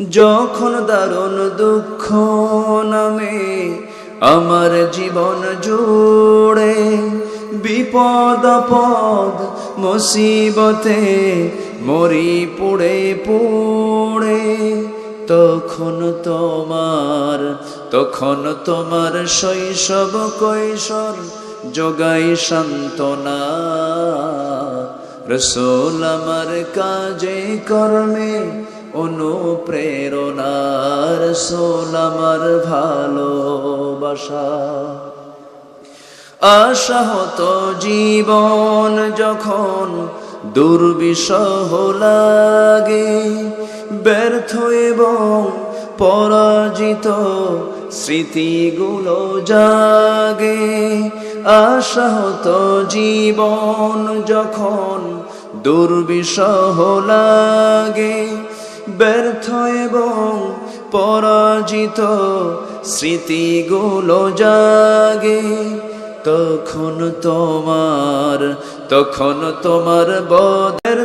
যখন দারুণ দুঃখ নামে আমার জীবন জুড়ে, বিপদ পদ মুসিবতে মরি পুড়ে পুড়ে, তখন তোমার তখন তোমার শৈশব কৈশোর যোগাই সান্ত্বনা। রসোল আমার কাজে কর্মে অনুপ্রেরণার রসোল আমার ভালোবাসা। আশাহত জীবন যখন দুর্বিষহ লাগে, ব্যর্থ এবং পরাজিত স্মৃতিগুলো জাগে। আশাহত জীবন যখন দুর্বিষহ লাগে ব্যর্থ এবং পরাজিত স্মৃতিগুলো জাগে। তখন তোমার তখন তোমার বদের